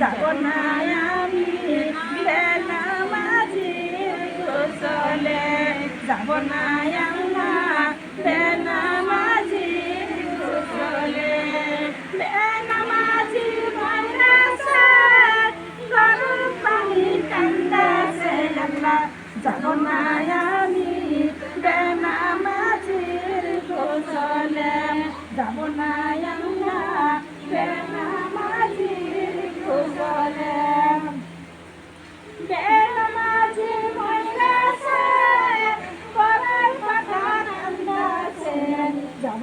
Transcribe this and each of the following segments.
যাব না আমি গোসলে যাব না আমরা বেনামাজির গোসলে বেনামাজি ভাইরাসে গরুর পানি কান্দাছে আল্লাহ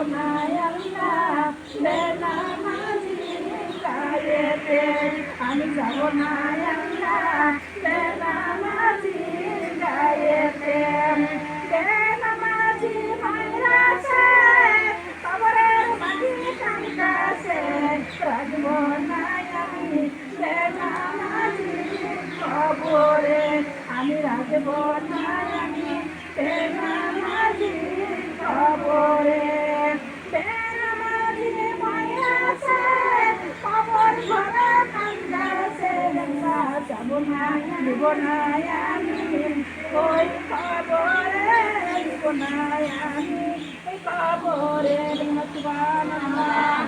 যাব না আমরা বেনামাজির গায়েতে আমি যাব না আমরা বেনামাজির গায়েতে বেনামাজি ভাইরাসে কবরের মাটি কান্দাছে রাখব না আমি? বেনামাজির খবরে আমি রাখব না আমি? বেনামাজির যাব না দিব না আমি ওই খবরে দিব না আমি ওই খবরে সুবহানাল্লাহ